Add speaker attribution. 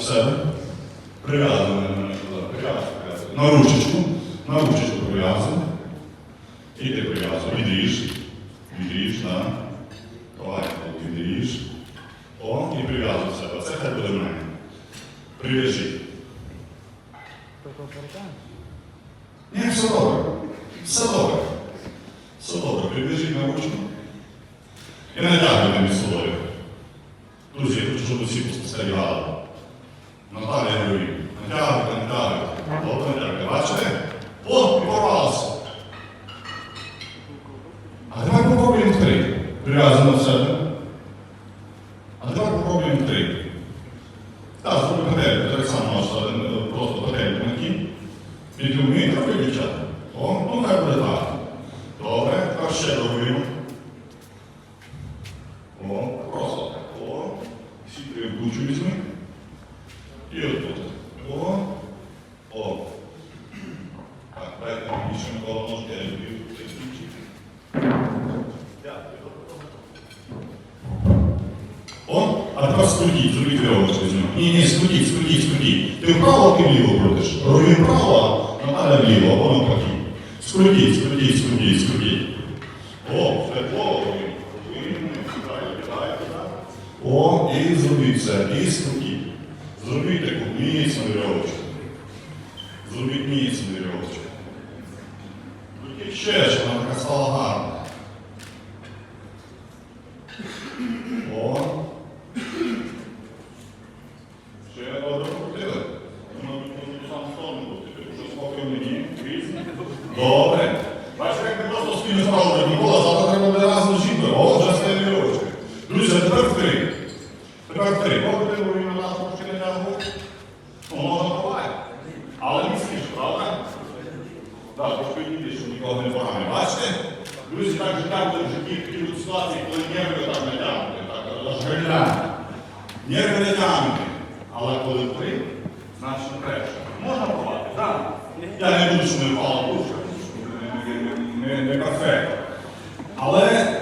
Speaker 1: до себе. Прив'язуємо на мене туди. Прив'язуємо. прив'язуємо. На ручечку. На ручечку прив'язуємо. І ти прив'язуй. Відріж. Відріж, так. Давай, відріж. О, і прив'язуй себе. Це хай буде в мене. Прив'яжи. Ні, все добре. Все добре. Все добре. Прив'яжи на ручку. І не натягуйте між собою. Друзі, я хочу, щоб усі спостерігали. Наталя Юрій. Натягуйте, натягуйте. Добре, натягуйте. Бачите? О, порвалося. А тепер попробуємо три. Прив'язано себе. А тепер попробуємо три. Так, зроби петельку, так само можна е, просто петельку накинь. Тільки вмієте робити, дівчата? О, ну хай буде так. Добре, тепер ще робимо. О, просто так. О. Всі три в кучу візьми. І отут. О. О. Так, дайте мені ще Микола ножки, я люблю цей ключик. Дякую. О, а тепер скрутіть, зробіть вірьовочку з нього. Ні, ні, скрутіть, скрутіть, скрутіть. Ти вправо, ти вліво крутиш. Роби вправо, а Наталя вліво, або навпаки. Скрутіть, скрутіть, скрутіть, скрутіть. О, тепло робимо. О, і зробіть це, і скрутіть. Зробіть таку міцну вірьовочку. Зробіть міцну вірьовочку. Крутіть ще, щоб вона така стала гарна. О. Ще добре покрутили. Воно тут сам сторону крутити, що спокій мені. Різні. Добре. Бачите, як ми просто спільно справу Микола, завтра треба буде разом з жінкою. О, вже стає вірочка. Друзі, а тепер три. Тепер три ти говоримо на трошки не тягнув. Ну, можна буває. Але міцніше, правда? Так, трошки щоб нікого не поранив. Бачите? Люди так же так в житті такі от ситуації, коли нерви так не тягнути, так аж гриляти. Нерви. Але коли три, значно краще. Можна ховати, так? Я не буду, що не впала душа, не, перфект. Але